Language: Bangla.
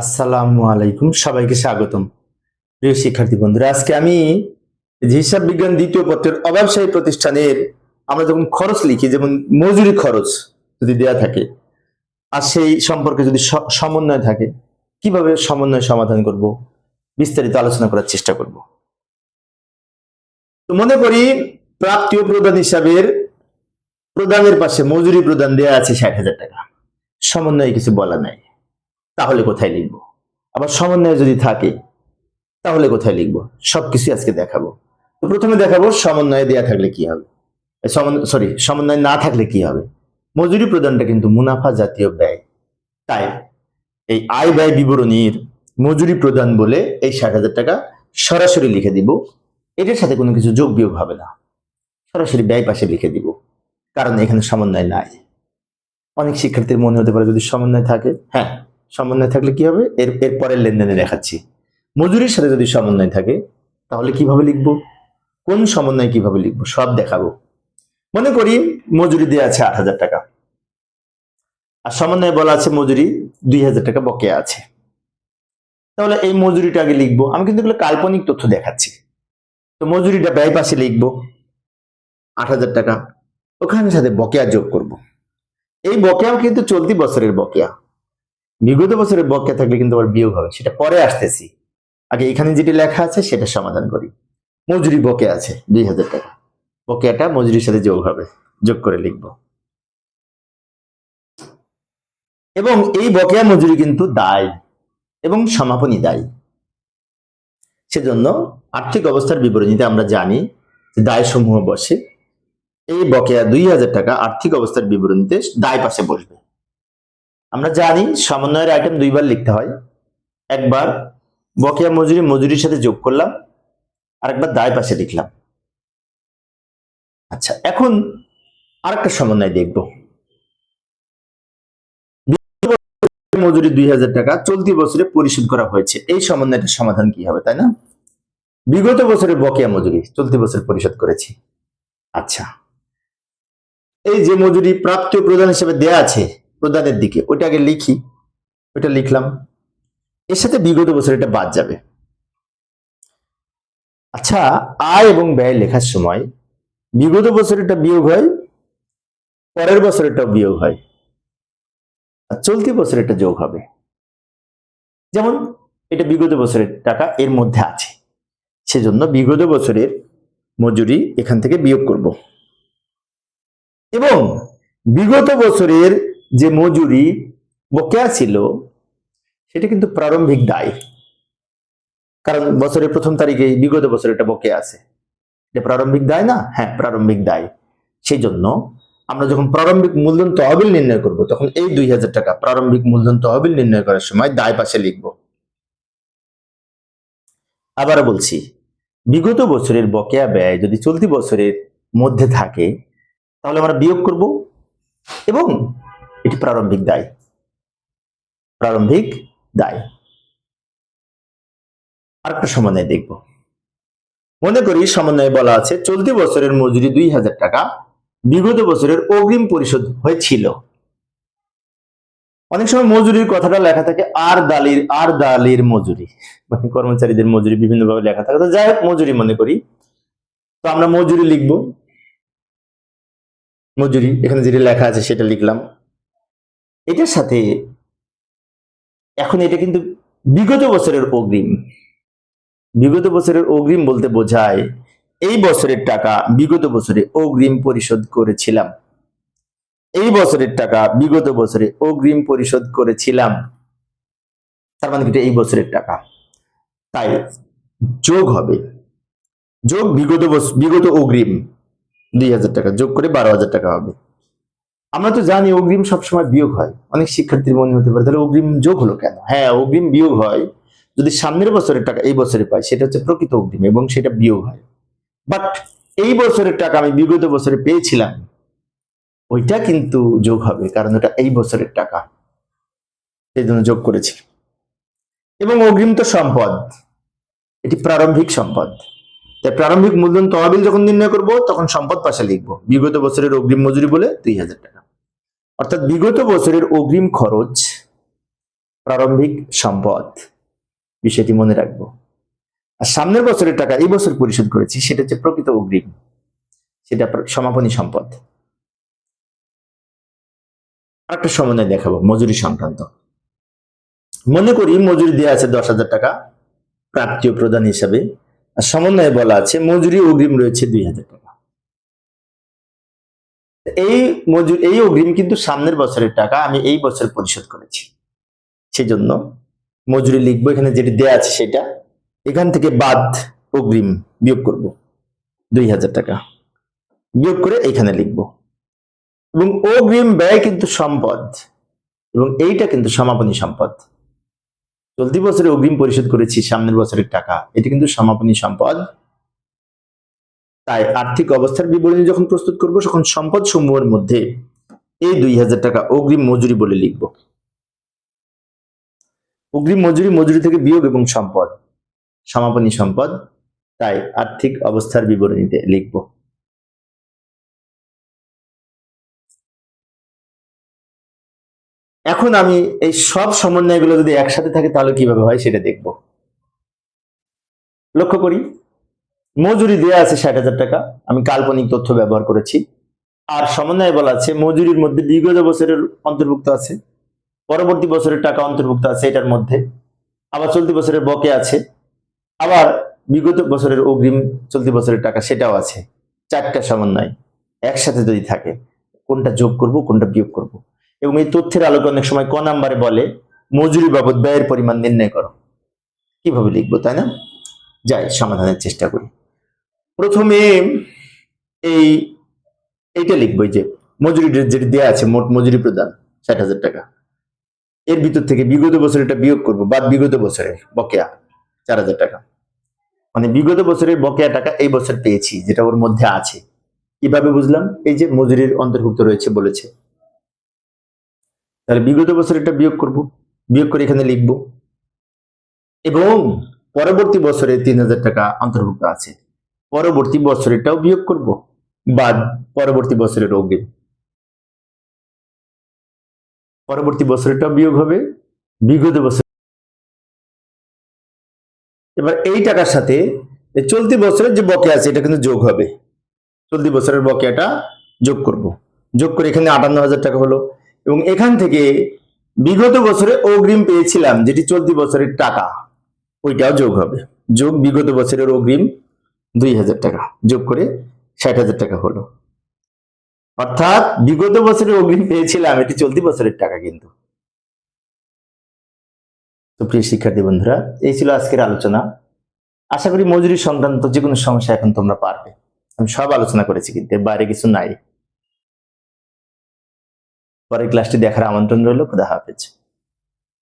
আসসালামু আলাইকুম, সবাইকে স্বাগতম। প্রিয় শিক্ষার্থী বন্ধুরা, আজকে আমি হিসাব বিজ্ঞান দ্বিতীয় পত্রের অব্যবসায়ী প্রতিষ্ঠানের আমরা যখন খরচ লিখি, যেমন মজুরি খরচ যদি দেয়া থাকে, আর সেই সম্পর্কে যদি সমন্বয় থাকে, কীভাবে সমন্বয় সমাধান করব, বিস্তারিত আলোচনা করার চেষ্টা করব। তো মনে করি প্রাপ্তীয় প্রদান হিসাবের প্রদানের পাশে মজুরি প্রদান দেয়া আছে ষাট হাজার টাকা। সমন্বয়ে কিছু বলা নাই। তাহলে কোথায় লিখব? আবার সমন্বয় যদি থাকে, তাহলে কোথায় লিখব? সবকিছু আজকে দেখাবো। তো প্রথমে দেখাবো সমন্বয় দেয়া থাকলে কি হবে? সরি সমন্বয় না থাকলে কি হবে? মজুরি প্রদানটা কিন্তু মুনাফা জাতীয় ব্যয়। তাই এই আয় ব্যয় বিবরণীর মজুরি প্রদান বলে এই ষাট হাজার টাকা সরাসরি লিখে দিব। এটার সাথে কোনো কিছু যোগ বিয়োগ হবে না। সরাসরি ব্যয় পাশে লিখে দিব। কারণ এখানে সমন্বয় নাই। অনেক শিক্ষার্থীর মনে হতে পারে যদি সমন্বয় থাকে হ্যাঁ সমন্বয় থাকলে কি হবে? এর এর পরের লেনদেনে দেখাচ্ছি। মজুরির সাথে যদি সমন্বয় থাকে, তাহলে কীভাবে লিখব? কোন সমন্বয় কীভাবে লিখব? সব দেখাবো। মনে করি মজুরি দেওয়া আছে আট হাজার টাকা। আর সমন্বয়ে বলা আছে মজুরি দুই হাজার টাকা বকেয়া আছে। তাহলে এই মজুরিটা আগে লিখব। আমি কিন্তু এগুলো কাল্পনিক তথ্য দেখাচ্ছি। তো মজুরিটা ব্যয় পাশে লিখব। আট হাজার টাকা। ওখানে সাথে বকেয়া যোগ করব। এই বকেয়াও কিন্তু চলতি বছরের বকেয়া। বিগত বছরের বকেয়া থাকলে কিন্তু আবার বিয়োগ হবে, সেটা পরে আসতেছি। আগে এখানে যেটি লেখা আছে, সেটা সমাধান করি। মজুরি বকেয়া আছে দুই হাজার টাকা। বকেয়াটা মজুরির সাথে যোগ হবে, যোগ করে লিখব। এবং এই বকেয়া মজুরি কিন্তু দায়, এবং সমাপনী দায়। সেজন্য আর্থিক অবস্থার বিবরণীতে আমরা জানি যে দায় সমূহ বসে। এই বকেয়া দুই হাজার টাকা আর্থিক অবস্থার বিবরণীতে দায় পাশে বসবে। আমরা জানি সমন্বয়ের আইটেম দুইবার লিখতে হয়। একবার বকেয়া মজুরি, মজুরির সাথে যোগ করলাম, আরেকবার দায় পাশে লিখলাম। আচ্ছা এখন আরেকটা সমন্বয় দেখব। মজুরি দুই হাজার টাকা চলতি বছরে পরিশোধ করা হয়েছে। এই সমন্বয়টার সমাধান কি হবে, তাই না? বিগত বছরের বকেয়া মজুরি চলতি বছর পরিশোধ করেছি। আচ্ছা এই যে মজুরি প্রাপ্ত প্রদান হিসেবে দেয়া আছে প্রদানের দিকে ওটা আগে লিখি ওটা লিখলাম। এর সাথে বিগত বছর এটা বাদ যাবে। আচ্ছা আয় এবং ব্যয় লেখার সময় বিগত বছরেরটা বিয়োগ হয়, পরের বছরেরটাও বিয়োগ হয়। আর চলতি বছরেরটা যোগ হবে। যেমন, এটা বিগত বছরের টাকা এর মধ্যে আছে। সেজন্য বিগত বছরের মজুরি এখান থেকে বিয়োগ করব। এবং বিগত বছরের যে মজুরি বকেয়া ছিল, সেটা কিন্তু প্রারম্ভিক দায়। কারণ বছরের প্রথম তারিখে বিগত বছর এটা বকেয়া আছে। এটা প্রারম্ভিক দায় না? হ্যাঁ প্রারম্ভিক দায়। সেই জন্য আমরা যখন প্রারম্ভিক মূলধন তহবিল নির্ণয় করব, তখন এই দুই হাজার টাকা প্রারম্ভিক মূলধন তহবিল নির্ণয় করার সময় দায় পাশে লিখব। আবার বলছি, বিগত বছরের বকেয়া ব্যয় যদি চলতি বছরের মধ্যে থাকে, তাহলে আমরা বিয়োগ করব এবং এটি প্রারম্ভিক দায়। প্রারম্ভিক দায়। আরেকটা সমন্বয় দেখব। মনে করি সমন্বয়ে বলা আছে, চলতি বছরের মজুরি দুই হাজার টাকা, বিগত বছরের অগ্রিম পরিশোধ হয়েছিল। অনেক সময় মজুরির কথাটা লেখা থাকে, আর দালির আর দালির মজুরি। মানে কর্মচারীদের মজুরি বিভিন্ন ভাবে লেখা থাকে। তো যাই হোক, মজুরি মনে করি। তো আমরা মজুরি লিখব। মজুরি, এখানে যেটা লেখা আছে সেটা লিখলাম। এটার সাথে এখন এটা কিন্তু বিগত বছরের অগ্রিম। বিগত বছরের অগ্রিম বলতে বোঝায় এই বছরের টাকা বিগত বছরে অগ্রিম পরিশোধ করেছিলাম। এই বছরের টাকা বিগত বছরে অগ্রিম পরিশোধ করেছিলাম। তার মানে কিন্তু এই বছরের টাকা। তাই যোগ হবে। যোগ বিগত বিগত অগ্রিম দুই হাজার টাকা। যোগ করে বারো হাজার টাকা হবে। আমরা তো জানি অগ্রিম সবসময় বিয়োগ হয়। অনেক শিক্ষার্থীর মনে হতে পারে, তাহলে অগ্রিম যোগ হলো কেন? হ্যাঁ অগ্রিম বিয়োগ হয় যদি সামনের বছরের টাকা এই বছরে পাই, সেটা হচ্ছে প্রকৃত অগ্রিম এবং সেটা বিয়োগ হয়। বাট এই বছরের টাকা আমি বিগত বছরে পেয়েছিলাম, ওইটা কিন্তু যোগ হবে, কারণ ওটা এই বছরের টাকা। সেই জন্য যোগ করেছি। এবং অগ্রিম তো সম্পদ, এটি প্রারম্ভিক সম্পদ। তাই প্রারম্ভিক মূলধন তহবিল যখন নির্ণয় করব, তখন সম্পদ পাশে লিখব, বিগত বছরের অগ্রিম মজুরি বলে দুই হাজার টাকা। অর্থাৎ বিগত বছরের অগ্রিম খরচ প্রারম্ভিক সম্পদ। বিষয়টি মনে রাখব। আর সামনের বছরের টাকা এই বছর পরিশোধ করেছি, সেটা হচ্ছে প্রকৃত অগ্রিম। সেটা সমাপনী সম্পদ। আরেকটা সমন্বয় দেখাবো, মজুরি সংক্রান্ত। মনে করি মজুরি দেওয়া আছে দশ হাজার টাকা প্রাপ্তীয় প্রদান হিসাবে। আর সমন্বয়ে বলা আছে মজুরি অগ্রিম রয়েছে দুই হাজার টাকা। এই মজুর, এই অগ্রিম কিন্তু সামনের বছরের টাকা আমি এই বছর পরিশোধ করেছি। সেই জন্য মজুরি লিখব, এখানে যেটি দেয়া আছে সেটা। এখান থেকে বাদ অগ্রিম বিয়োগ করব, দুই হাজার টাকা। বিয়োগ করে এখানে লিখব। এবং অগ্রিম ব্যয় কিন্তু সম্পদ। এবং এইটা কিন্তু সমাপনী সম্পদ। চলতি বছরে অগ্রিম পরিশোধ করেছি, সামনের বছরের টাকা। এটি কিন্তু সমাপনী সম্পদ। তাই আর্থিক অবস্থার বিবরণী যখন প্রস্তুত করব, তখন সম্পদ সমূহের মধ্যে এই দুই হাজার টাকা অগ্রিম মজুরি বলে লিখব। অগ্রিম মজুরি মজুরি থেকে বিয়োগ এবং সম্পদ। সমাপনী সম্পদ, তাই আর্থিক অবস্থার বিবরণীতে লিখব। এখন আমি এই সব সমন্বয়গুলো যদি একসাথে থাকে, তাহলে কীভাবে হয় সেটা দেখব। লক্ষ্য করি। মজুরি দেয়া আছে ষাট হাজার টাকা। আমি কাল্পনিক তথ্য ব্যবহার করেছি। আর সমন্বয়ে বলা আছে, মজুরির মধ্যে বিগত বছরের অন্তর্ভুক্ত আছে। পরবর্তী বছরের টাকা অন্তর্ভুক্ত আছে এটার মধ্যে। আবার চলতি বছরের বকে আছে। আবার বিগত বছরের অগ্রিম চলতি বছরের টাকা সেটাও আছে। চারটা সমন্বয় একসাথে যদি থাকে, কোনটা যোগ করব, কোনটা বিয়োগ করব। এবং এই তথ্যের আলোকে অনেক সময় ক নাম্বারে বলে, মজুরি বাবদ ব্যয়ের পরিমাণ নির্ণয় করো। কীভাবে লিখব, তাই না? যাই, সমাধানের চেষ্টা করি। প্রথমে এই, এইটা লিখব যে, মজুরি যেটি দেওয়া আছে, মোট মজুরি প্রদান, ষাট হাজার টাকা। এর ভিতর থেকে বিগত বছর এটা বিয়োগ করব বা বিগত বছরের বকেয়া, চার হাজার টাকা। মানে বিগত বছরের বকেয়া টাকা এই বছর পেয়েছি, যেটা ওর মধ্যে আছে। কীভাবে বুঝলাম? এই যে মজুরির অন্তর্ভুক্ত রয়েছে বলেছে। তাহলে বিগত বছর এটা বিয়োগ করব, বিয়োগ করে এখানে লিখব। এবং পরবর্তী বছরে তিন হাজার টাকা অন্তর্ভুক্ত আছে। পরবর্তী বছরেরটাও বিয়োগ করব বাদ পরবর্তী বছরের অগ্রিম? পরবর্তী বছরেরটাও বিয়োগ হবে, বিগত বছর এবার এই টাকার সাথে চলতি বছরের যে বকেয়া আছে, এটা কিন্তু যোগ হবে। চলতি বছরের বকেয়াটা যোগ করব। যোগ করে এখানে আটান্ন হাজার টাকা হলো। এবং এখান থেকে বিগত বছরে অগ্রিম পেয়েছিলাম, যেটি চলতি বছরের টাকা, ওইটাও যোগ হবে। যোগ বিগত বছরের অগ্রিম দুই হাজার টাকা। যোগ করে ষাট হাজার টাকা হলো। অর্থাৎ বিগত বছরের অগ্রিম পেয়েছিলাম, এটি চলতি বছরের টাকা কিন্তু। প্রিয় শিক্ষার্থী বন্ধুরা, এই ছিল আজকের আলোচনা। আশা করি মজুরি সংক্রান্ত যে কোনো সমস্যা এখন তোমরা পারবে। আমি সব আলোচনা করেছি কিন্তু বাইরে কিছু নাই। পরের ক্লাসটি দেখার আমন্ত্রণ রইল, খুদা হাফেজ।